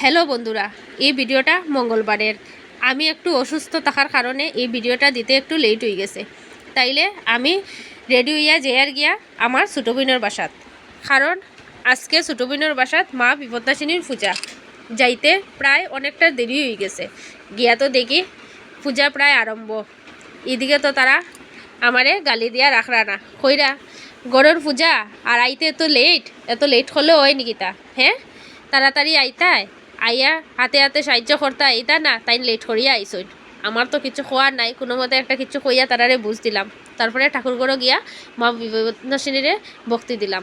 Hello বন্ধুরা, এই ভিডিওটা মঙ্গলবারের। আমি একটু অসুস্থ থাকার কারণে এই ভিডিওটা দিতে একটু লেট হয়ে গেছে। তাইলে আমি রেডি হইয়া যেয়ার গিয়া আমার ছোটো বোনের বাসাত। কারণ আজকে ছোটো বোনের বাসাত মা বিপদাসিনীর পূজা। যাইতে প্রায় অনেকটা দেরি হয়ে গেছে। গিয়া তো দেখি পূজা প্রায় আরম্ভ। এদিকে তো তারা আমারে গালি দিয়া রাখরা না কইরা গড়ের পূজা, আর আইতে এত লেট এত লেট হলেও হয় নাকি তা? হ্যাঁ তাড়াতাড়ি আইতায়। আইয়া হাতে হাতে সাহায্য করতে আইতা না তাই লেট করিয়া আইসইন আমার তো কিছু খোয়ার নাই কোনো মতে একটা কিছু কইয়া তারারে বুঝ দিলাম। তারপরে ঠাকুরগড় গিয়া মা বিপদনাশিনীরে ভক্তি দিলাম।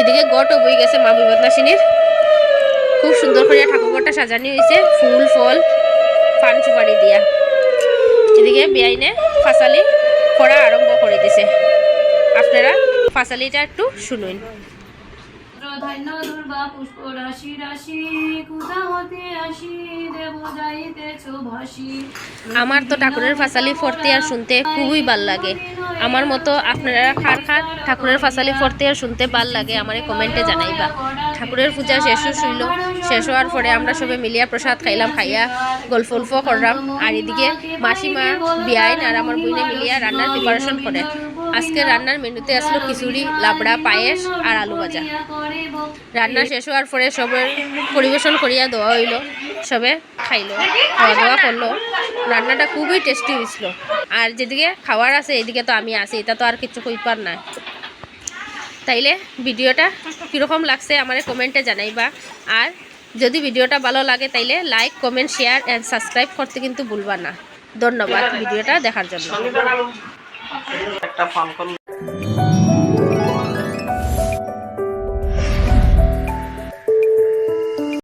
এদিকে গটও বই গেছে মা বিপদনাশিনীর খুব সুন্দর করে ঠাকুরঘরটা সাজানো হয়েছে ফুল, ফল পান সুপারি দিয়া। এদিকে বেআইনে ফাঁসালি করা আরম্ভ করে দিছে। আপনারা ফাঁসালিটা একটু শুনুন। দুর্গা পুষ্প রাশি রাশি কোথা হতে আসি দেব ভাসি আমার তো ঠাকুরের ফাঁসালি ফরতে আর শুনতে খুবই ভালো লাগে। আমার মতো আপনারা খার খার ঠাকুরের ফাঁসালি ফরতে আর শুনতে ভালো লাগে, আমার কমেন্টে জানাইবা। ঠাকুরের পূজা শেষ হইল শেষ হওয়ার পরে আমরা সবে মিলিয়া প্রসাদ খাইলাম, খাইয়া গল্প উল্প করলাম। আর এদিকে মাসিমা, বিয়াইন আর আমার বইনে মিলিয়া রান্নার প্রিপারেশন করে। আজকে রান্নার মেনুতে আসলো খিচুড়ি, লাবড়া, পায়েস আর আলু ভাজা। রান্না শেষ হওয়ার পরে সবের পরিবেশন করিয়া দেওয়া হইল, সবে খাইলো খাওয়া দাওয়া করল। রান্নাটা খুবই টেস্টি হয়েছিল আর যেদিকে খাওয়ার আছে, এদিকে তো আমি আছি, এটা তো আর কিছু কইপার না তাইলে ভিডিওটা কীরকম লাগছে আমার কমেন্টে জানাইবা। আর যদি ভিডিওটা ভালো লাগে তাইলে like comment share and subscribe করতে কিন্তু ভুলবা না। ধন্যবাদ ভিডিওটা দেখার জন্য। একটা ফোন